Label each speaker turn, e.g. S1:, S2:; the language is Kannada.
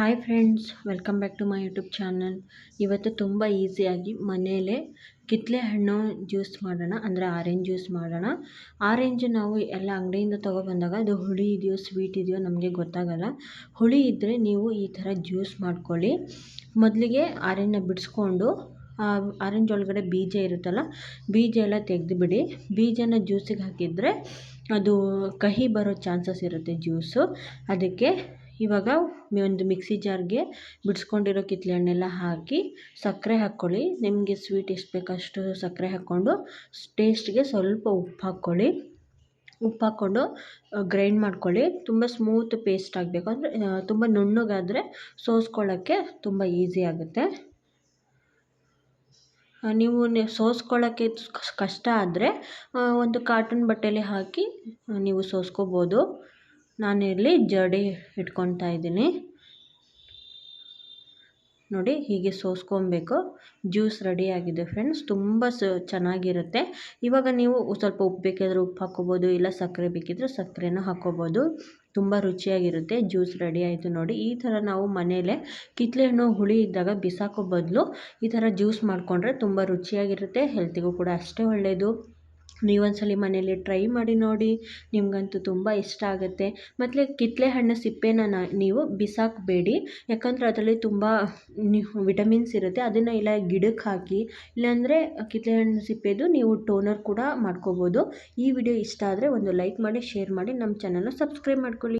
S1: Hi friends welcome back to my YouTube channel ಇವತ್ತು ತುಂಬ ಈಸಿಯಾಗಿ ಮನೆಯಲ್ಲೇ ಕಿತ್ತಲೆ ಹಣ್ಣು ಜ್ಯೂಸ್ ಮಾಡೋಣ, ಅಂದರೆ ಆರೆಂಜ್ ಜ್ಯೂಸ್ ಮಾಡೋಣ. ಆರೆಂಜ್ ನಾವು ಎಲ್ಲ ಅಂಗಡಿಯಿಂದ ತೊಗೊಬಂದಾಗ ಅದು ಹುಳಿ ಇದೆಯೋ ಸ್ವೀಟ್ ಇದೆಯೋ ನಮಗೆ ಗೊತ್ತಾಗಲ್ಲ. ಹುಳಿ ಇದ್ದರೆ ನೀವು ಈ ಥರ ಜ್ಯೂಸ್ ಮಾಡ್ಕೊಳ್ಳಿ. ಮೊದಲಿಗೆ ಆರೆಂಜನ್ನ ಬಿಡಿಸ್ಕೊಂಡು ಆರೆಂಜ್ ಒಳಗಡೆ ಬೀಜ ಇರುತ್ತಲ್ಲ, ಬೀಜ ಎಲ್ಲ ತೆಗೆದುಬಿಡಿ. ಬೀಜನ ಜ್ಯೂಸಿಗೆ ಹಾಕಿದರೆ ಅದು ಕಹಿ ಬರೋ ಚಾನ್ಸಸ್ ಇರುತ್ತೆ ಜ್ಯೂಸು ಅದಕ್ಕೆ ಇವಾಗ ಒಂದು ಮಿಕ್ಸಿ ಜಾರ್ಗೆ ಬಿಡಿಸ್ಕೊಂಡಿರೋ ಕಿತ್ತಳೆ ಹಣ್ಣೆಲ್ಲ ಹಾಕಿ ಸಕ್ಕರೆ ಹಾಕ್ಕೊಳ್ಳಿ. ನಿಮಗೆ ಸ್ವೀಟ್ ಎಷ್ಟು ಅಷ್ಟು ಸಕ್ಕರೆ ಹಾಕ್ಕೊಂಡು ಟೇಸ್ಟ್ಗೆ ಸ್ವಲ್ಪ ಉಪ್ಪು ಹಾಕ್ಕೊಳ್ಳಿ. ಉಪ್ಪು ಹಾಕ್ಕೊಂಡು ಗ್ರೈಂಡ್ ಮಾಡ್ಕೊಳ್ಳಿ. ತುಂಬ ಸ್ಮೂತ್ ಪೇಸ್ಟ್ ಆಗಬೇಕು. ಅಂದರೆ ತುಂಬ ನುಣ್ಣಗಾದರೆ ಸೋಸ್ಕೊಳ್ಳೋಕ್ಕೆ ತುಂಬ ಈಸಿ ಆಗುತ್ತೆ. ನೀವು ಸೋಸ್ಕೊಳ್ಳೋಕ್ಕೆ ಕಷ್ಟ ಆದರೆ ಒಂದು ಕಾಟನ್ ಬಟ್ಟೆಯಲ್ಲಿ ಹಾಕಿ ನೀವು ಸೋಸ್ಕೋಬೋದು. ನಾನಿಲ್ಲಿ ಜಡೆ ಇಟ್ಕೊತಾ ಇದ್ದೀನಿ. ನೋಡಿ, ಹೀಗೆ ಸೋಸ್ಕೊಬೇಕು. ಜ್ಯೂಸ್ ರೆಡಿ ಆಗಿದೆ ಫ್ರೆಂಡ್ಸ್. ತುಂಬ ಸ ಚೆನ್ನಾಗಿರುತ್ತೆ. ಇವಾಗ ನೀವು ಸ್ವಲ್ಪ ಉಪ್ಪು ಬೇಕಿದ್ರೆ ಉಪ್ಪು ಹಾಕ್ಕೋಬೋದು, ಇಲ್ಲ ಸಕ್ಕರೆ ಬೇಕಿದ್ರೆ ಸಕ್ಕರೆನೂ ಹಾಕ್ಕೋಬೋದು. ತುಂಬ ರುಚಿಯಾಗಿರುತ್ತೆ. ಜ್ಯೂಸ್ ರೆಡಿ ಆಯಿತು ನೋಡಿ. ಈ ಥರ ನಾವು ಮನೆಯಲ್ಲೇ ಕಿತ್ಲೆ ಹಣ್ಣು ಹುಳಿ ಇದ್ದಾಗ ಬಿಸಾಕೋ ಬದಲು ಈ ಥರ ಜ್ಯೂಸ್ ಮಾಡಿಕೊಂಡ್ರೆ ತುಂಬ ರುಚಿಯಾಗಿರುತ್ತೆ, ಹೆಲ್ತಿಗೂ ಕೂಡ ಅಷ್ಟೇ ಒಳ್ಳೆಯದು ನೀವೊಂದ್ಸಲಿ ಮನೇಲಿ ಟ್ರೈ ಮಾಡಿ ನೋಡಿ, ನಿಮಗಂತೂ ತುಂಬ ಇಷ್ಟ ಆಗುತ್ತೆ. ಮತ್ತು ಕಿತ್ತಳೆ ಹಣ್ಣು ಸಿಪ್ಪೆನ ನೀವು ಬಿಸಾಕಬೇಡಿ. ಯಾಕಂದರೆ ಅದರಲ್ಲಿ ತುಂಬ ವಿಟಮಿನ್ಸ್ ಇರುತ್ತೆ, ಅದನ್ನು ಇಲ್ಲ ಗಿಡಕ್ಕೆ ಹಾಕಿ, ಇಲ್ಲಾಂದರೆ ಕಿತ್ತಳೆ ಹಣ್ಣು ಸಿಪ್ಪೆದು ನೀವು ಟೋನರ್ ಕೂಡ ಮಾಡ್ಕೋಬೋದು. ಈ ವಿಡಿಯೋ ಇಷ್ಟ ಆದರೆ ಒಂದು ಲೈಕ್ ಮಾಡಿ, ಶೇರ್ ಮಾಡಿ, ನಮ್ಮ ಚಾನಲ್ನ ಸಬ್ಸ್ಕ್ರೈಬ್ ಮಾಡ್ಕೊಳ್ಳಿ.